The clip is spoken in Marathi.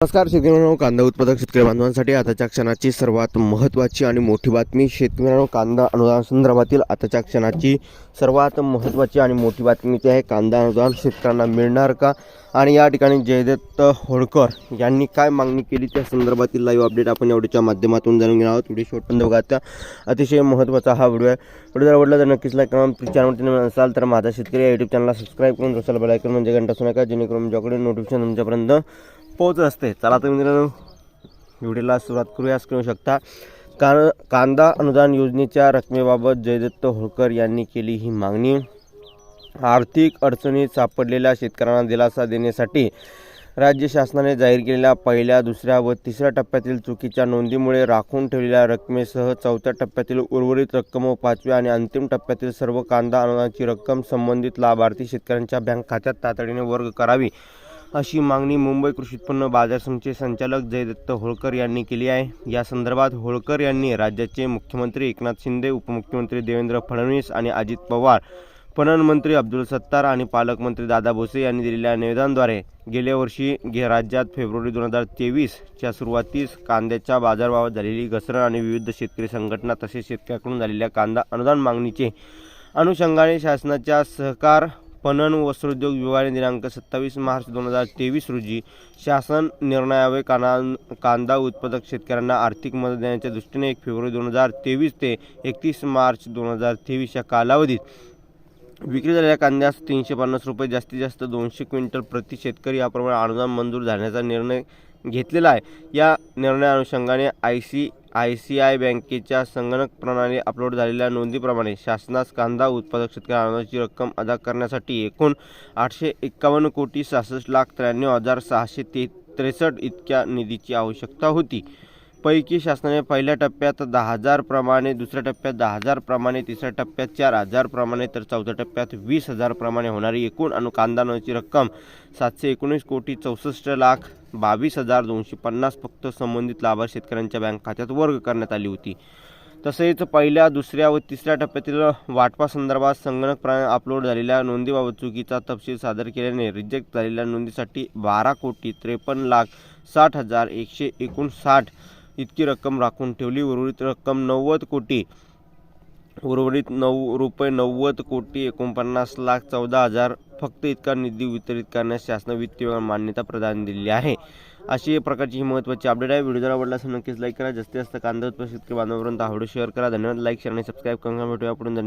नमस्कार शेतकरी कांदा उत्पादक शेतकरी बांधवांसाठी आताच्या क्षणाची सर्वात महत्त्वाची आणि मोठी बातमी शेतकरी कांदा अनुदान संदर्भातील आताच्या क्षणाची सर्वात महत्त्वाची आणि मोठी बातमी ती आहे कांदा अनुदान शेतकऱ्यांना मिळणार का? आणि या ठिकाणी जयदत्त होळकर यांनी काय मागणी केली त्या संदर्भातील लाईव्ह अपडेट आपण एवढीच्या माध्यमातून जाणून घेणार आहोत. व्हिडिओ शॉर्टपर्यंत बघा त्या अतिशय महत्त्वाचा हा व्हिडिओ आहे. व्हिडिओ जर आवडला तर नक्कीच लाईक करा. चॅनलवरती नवीन असाल तर माझा शेतकरी या यूट्यूब चॅनलला सबस्क्राईब करून बसायला बेलायकन म्हणजे घंटा सुनाका जेणेकरून तुमच्याकडे नोटिफिकेशन तुमच्यापर्यंत पोहोचत असते. चला तर मित्रांनो व्हिडिओला सुरुवात करूया. करू शकता का कांदा अनुदान योजनेच्या रकमेबाबत जयदत्त होळकर यांनी केली ही मागणी. आर्थिक अडचणीत सापडलेल्या शेतकऱ्यांना दिलासा देण्यासाठी राज्य शासनाने जाहीर केलेल्या पहिल्या दुसऱ्या व तिसऱ्या टप्प्यातील चुकीच्या नोंदीमुळे राखून ठेवलेल्या रकमेसह चौथ्या टप्प्यातील उर्वरित रक्कम व पाचव्या आणि अंतिम टप्प्यातील सर्व कांदा अनुदानाची रक्कम संबंधित लाभार्थी शेतकऱ्यांच्या बँक खात्यात तातडीने वर्ग करावी. अशी मागणी मुंबई कृषी उत्पन्न बाजार समितीचे संचालक जयदत्त होळकर यांनी केली आहे. या संदर्भात होळकर यांनी राज्याचे मुख्यमंत्री एकनाथ शिंदे उपमुख्यमंत्री देवेंद्र फडणवीस आणि अजित पवार पणन मंत्री अब्दुल सत्तार आणि पालकमंत्री दादा भोसे यांनी दिलेल्या निवेदनाद्वारे गेल्या वर्षी गे राज्यात फेब्रुवारी दोन हजार तेवीसच्या सुरुवातीस कांद्याच्या बाजारभावात झालेली घसरण आणि विविध शेतकरी संघटना तसेच शेतकऱ्यांकडून झालेल्या कांदा अनुदान मागणीचे अनुषंगाने शासनाच्या सहकार पणन वस्त्रोद्योग विभागाने दिनांक सत्तावीस मार्च दोन हजार तेवीस रोजी शासन निर्णयावे काना कांदा उत्पादक शेतकऱ्यांना आर्थिक मदत देण्याच्या दृष्टीने एक फेब्रुवारी दोन हजार तेवीस ते एकतीस मार्च दोन हजार तेवीस या कालावधीत विक्री झालेल्या कांद्यास तीनशे पन्नास रुपये जास्तीत जास्त दोनशे क्विंटल प्रति शेतकरी याप्रमाणे अनुदान मंजूर झाल्याचा निर्णय घेतलेला आहे. या निर्णया अनुषंगाने I C I C I बँकेच्या संगणक प्रणाली अपलोड झालेल्या नोंदीप्रमाणे शासनास कांदा उत्पादक शेतकऱ्यांची रक्कम अदा करण्यासाठी एकूण आठशे एक्कावन्न कोटी सहासष्ट लाख त्र्याण्णव हजार सहाशे ते त्रेसष्ट इतक्या निधीची आवश्यकता होती. पैकी शासनाने पहिल्या टप्प्यात दहा हजारप्रमाणे दुसऱ्या टप्प्यात दहा हजारप्रमाणे तिसऱ्या टप्प्यात चार हजारप्रमाणे तर चौथ्या टप्प्यात वीस हजारप्रमाणे होणारी एकूण अनुकांदानाची कांदा रक्कम सातशे एकोणीस कोटी चौसष्ट लाख बावीस हजार दोनशे पन्नास फक्त संबंधित लाभार्थी शेतकऱ्यांच्या बँक खात्यात वर्ग करण्यात आली होती. तसेच पहिल्या दुसऱ्या व तिसऱ्या टप्प्यातील वाटपासंदर्भात संगणक प्रणाली अपलोड झालेल्या नोंदीबाबत चुकीचा तपशील सादर केल्याने रिजेक्ट झालेल्या नोंदीसाठी बारा कोटी त्रेपन्न लाख साठ हजार एकशे एकोणसाठ इतकी रक्कम राखून ठेवली. उर्वरित रक्कम नव्वद कोटी उर्वरित नऊ रुपये नव्वद कोटी एकोणपन्नास लाख चौदा हजार फक्त इतका निधी वितरित करण्यास शासन वित्त विभाग मान्यता प्रदान दिली आहे. अशी एक प्रकारची ही महत्त्वाची अपडेट आहे. व्हिडिओ जर आवडला असेल नक्कीच लाईक करा. जास्तीत जास्त कांदा उत्पादक शेतकरी बांधवापर्यंत आवडू शेअर करा. धन्यवाद. लाईक शेअर आणि सबस्क्राईब करून भेटूया पुढून. धन्यवाद.